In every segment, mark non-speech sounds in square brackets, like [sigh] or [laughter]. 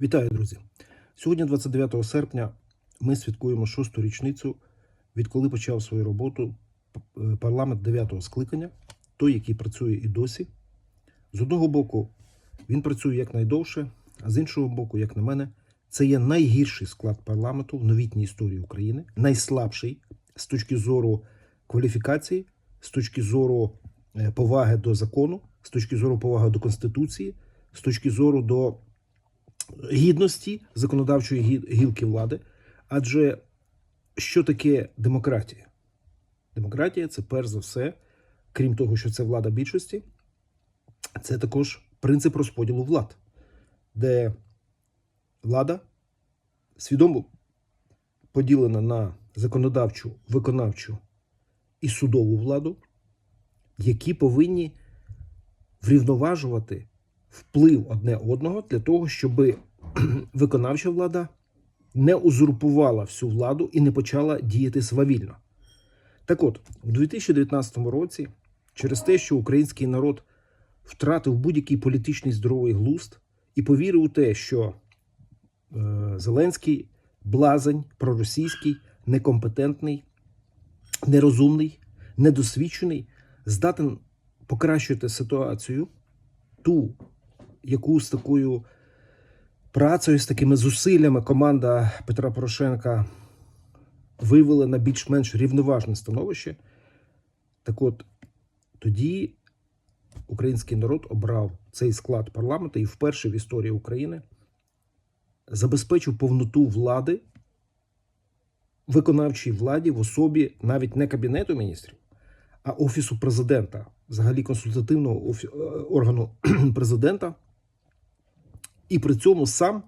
Вітаю, друзі! Сьогодні, 29 серпня, ми святкуємо шосту річницю, відколи почав свою роботу е, парламент 9-го скликання, той, який працює і досі. З одного боку, він працює якнайдовше, а з іншого боку, як на мене, це є найгірший склад парламенту в новітній історії України, найслабший з точки зору кваліфікації, з точки зору е, поваги до закону, з точки зору поваги до Конституції, з точки зору до гідності законодавчої гілки влади. Адже що таке демократія? Демократія це перш за все, крім того, що це влада більшості, це також принцип розподілу влад, де влада свідомо поділена на законодавчу, виконавчу і судову владу, які повинні врівноважувати вплив одне одного для того, щоб [clears throat] виконавча влада не узурпувала всю владу і не почала діяти свавільно. Так от, у 2019 році, через те, що український народ втратив будь-який політичний здоровий глузд і повірив у те, що е, Зеленський блазень, проросійський, некомпетентний, нерозумний, недосвідчений, здатен покращити ситуацію, ту, яку з такою працею, з такими зусиллями команда Петра Порошенка вивела на більш-менш рівноважне становище. Так от тоді український народ обрав цей склад парламенту і вперше в історії України забезпечив повноту влади виконавчій владі в особі навіть не кабінету міністрів, а офісу президента, взагалі консультативного е, органу [clears throat] президента, і при цьому сам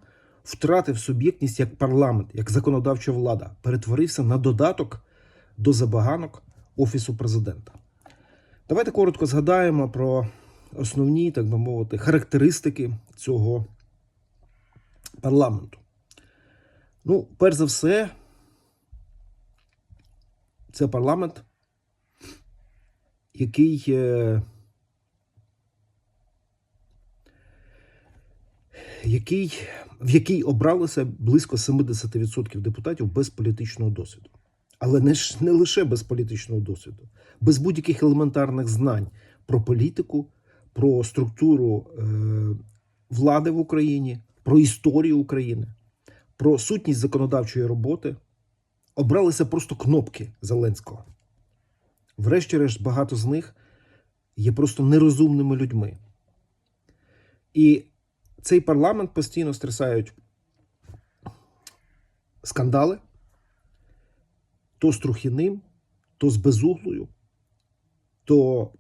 втратив суб'єктність як парламент, як законодавча влада, перетворився на додаток до забаганок офісу президента. Давайте коротко згадаємо про основні, так би мовити, характеристики цього парламенту. Ну, перш за все, це парламент, який який, в який обралося близько 70% депутатів без політичного досвіду. Але не, не лише без політичного досвіду, без будь-яких елементарних знань про політику, про структуру е, влади в Україні, про історію України, про сутність законодавчої роботи. Обралися просто кнопки Зеленського. Врешті-решт, багато з них є просто нерозумними людьми. І цей парламент постійно стрясають скандали то з Трухіним, то з Безуглою, то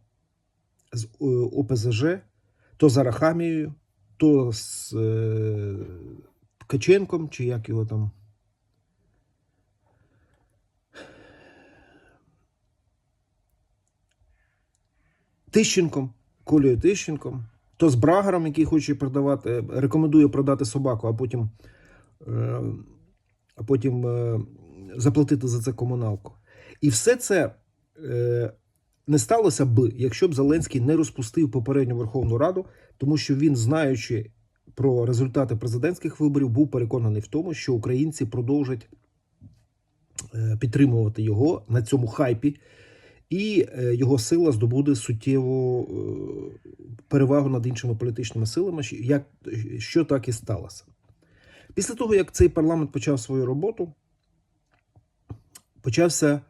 з е, ОПЗЖ, то з Арахамією, то з е, Ткаченком, чи як його там. Тищенком, Колею Тищенком, то з Брагаром, який хоче продавати, рекомендує продати собаку, а потім, е, а потім е, заплатити за це комуналку. І все це е, не сталося б, якщо б Зеленський не розпустив попередню Верховну Раду, тому що він, знаючи про результати президентських виборів, був переконаний в тому, що українці продовжать підтримувати його на цьому хайпі, і е, його сила здобуде суттєву е, перевагу над іншими політичними силами, як, що так і сталося. Після того, як цей парламент почав свою роботу, почався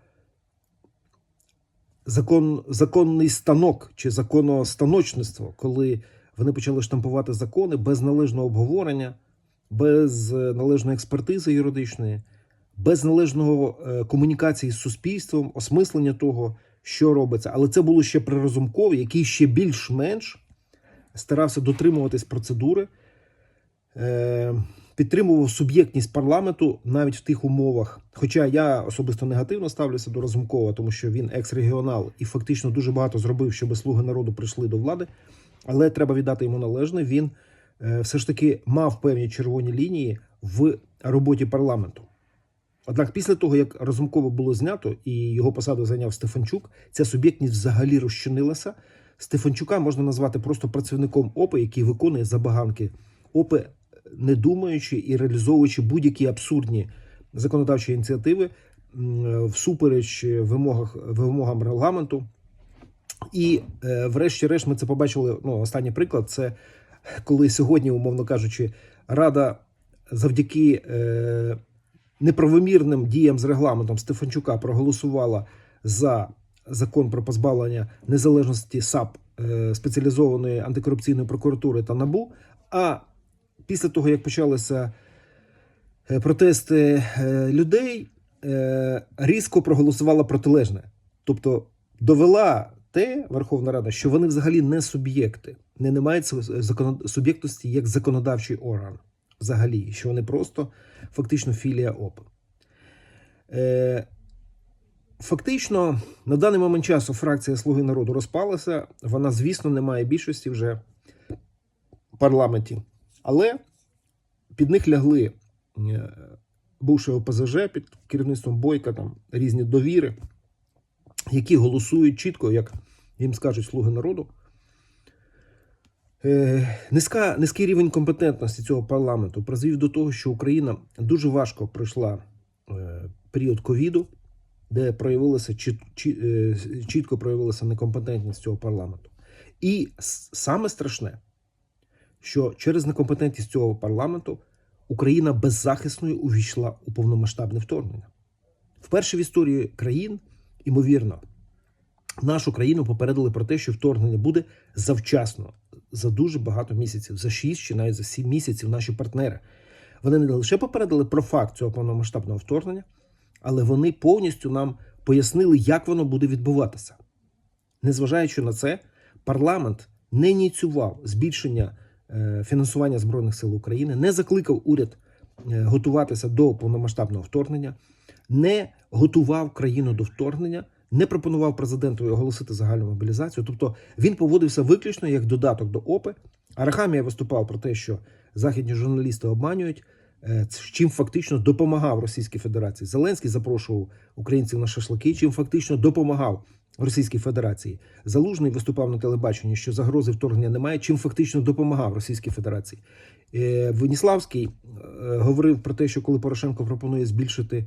закон, законний станок чи законостаночництво, коли вони почали штампувати закони без належного обговорення, без е, належної експертизи юридичної, без належного комунікації з суспільством, осмислення того, що робиться. Але це було ще при Разумкові, який ще більш-менш старався дотримуватись процедури, е, підтримував суб'єктність парламенту навіть в тих умовах. Хоча я особисто негативно ставлюся до Разумкова, тому що він екс-регіонал і фактично дуже багато зробив, щоб слуги народу прийшли до влади. Але треба віддати йому належне. Він е, все ж таки мав певні червоні лінії в роботі парламенту. Однак, після того, як Разумкова було знято і його посаду зайняв Стефанчук, ця суб'єктність взагалі розчинилася. Стефанчука можна назвати просто працівником ОПи, який виконує забаганки ОПи не думаючи і реалізовуючи будь-які абсурдні законодавчі ініціативи всупереч вимогах, вимогам регламенту. І, е, врешті-решт, ми це побачили. Ну, останній приклад це коли сьогодні, умовно кажучи, Рада завдяки е, неправомірним діям з регламентом Стефанчука проголосувала за закон про позбавлення незалежності САП е, спеціалізованої антикорупційної прокуратури та НАБУ. А після того, як почалися е, протести е, людей, різко проголосувала протилежне. Тобто довела те Верховна Рада, що вони взагалі не суб'єкти, не, мають суб'єктності як законодавчий орган. Взагалі, що вони просто фактично філія ОП. Е, фактично, на даний момент часу фракція Слуги народу розпалася. Вона, звісно, не має більшості вже в парламенті. Але під них лягли е, бувши ОПЗЖ під керівництвом Бойка, там різні довіри, які голосують чітко, як їм скажуть слуги народу. Е, Низька, низький рівень компетентності цього парламенту призвів до того, що Україна дуже важко пройшла е, період ковіду, де проявилася е, чітко проявилася некомпетентність цього парламенту. І саме страшне, що через некомпетентність цього парламенту Україна беззахисною увійшла у повномасштабне вторгнення. Вперше в історії країн, ймовірно, нашу країну попередили про те, що вторгнення буде завчасно, за дуже багато місяців, за 6 чи навіть за 7 місяців наші партнери. Вони не лише попередили про факт цього повномасштабного вторгнення, але вони повністю нам пояснили, як воно буде відбуватися. Незважаючи на це, парламент не ініціював збільшення е, фінансування Збройних сил України, не закликав уряд е, готуватися до повномасштабного вторгнення, не готував країну до вторгнення, не пропонував президенту оголосити загальну мобілізацію. Тобто він поводився виключно як додаток до ОПИ. Арахамія виступав про те, що західні журналісти обманюють, е, чим фактично допомагав Російській Федерації. Зеленський запрошував українців на шашлики, чим фактично допомагав Російській Федерації. Залужний виступав на телебаченні, що загрози вторгнення немає, чим фактично допомагав Російській Федерації. Е, Веніславський е, говорив про те, що коли Порошенко пропонує збільшити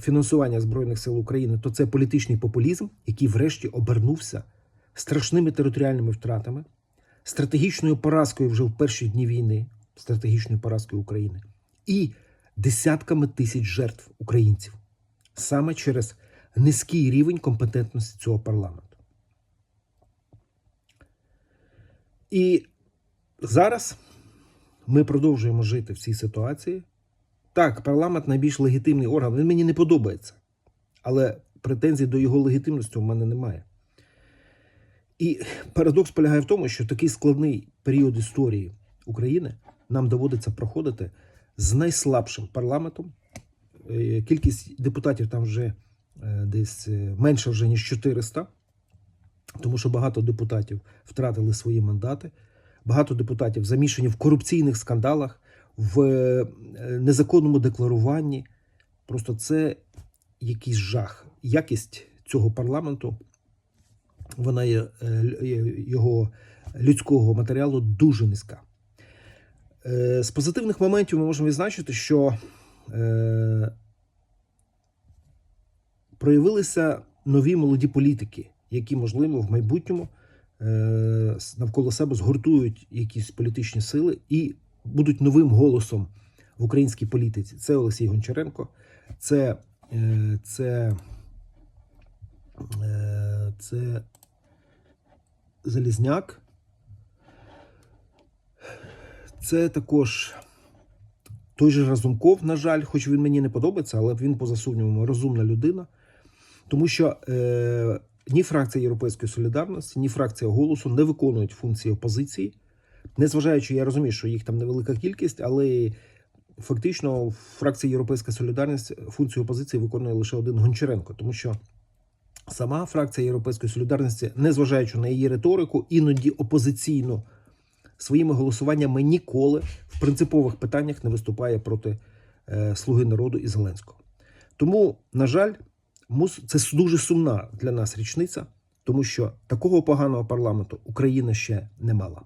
фінансування Збройних сил України, то це політичний популізм, який врешті обернувся страшними територіальними втратами, стратегічною поразкою вже в перші дні війни, стратегічною поразкою України, і десятками тисяч жертв українців саме через низький рівень компетентності цього парламенту. І зараз ми продовжуємо жити в цій ситуації. Так, парламент найбільш легітимний орган, він мені не подобається. Але претензій до його легітимності у мене немає. І парадокс полягає в тому, що такий складний період історії України нам доводиться проходити з найслабшим парламентом. Е, Кількість депутатів там вже е, десь е, менше вже ніж 400, тому що багато депутатів втратили свої мандати. Багато депутатів замішані в корупційних скандалах, в е, незаконному декларуванні. Просто це якийсь жах. Якість цього парламенту, вона є е, його людського матеріалу дуже низька. Е, З позитивних моментів ми можемо відзначити, що проявилися нові молоді політики, які, можливо, в майбутньому навколо себе згуртують якісь політичні сили і будуть новим голосом в українській політиці. Це Олексій Гончаренко, це, е, це, е, це Залізняк. Це також той же Разумков, на жаль, хоч він мені не подобається, але він, поза сумнівом, розумна людина. Тому що е, ні фракція Європейської солідарності, ні фракція голосу не виконують функції опозиції. Незважаючи, я розумію, що їх там невелика кількість, але фактично фракція Європейська Солідарність функцію опозиції виконує лише один Гончаренко, тому що сама фракція Європейської солідарності, незважаючи на її риторику, іноді опозиційну, своїми голосуваннями ніколи в принципових питаннях не виступає проти е, Слуги народу і Зеленського. Тому, на жаль, це дуже сумна для нас річниця, тому що такого поганого парламенту Україна ще не мала.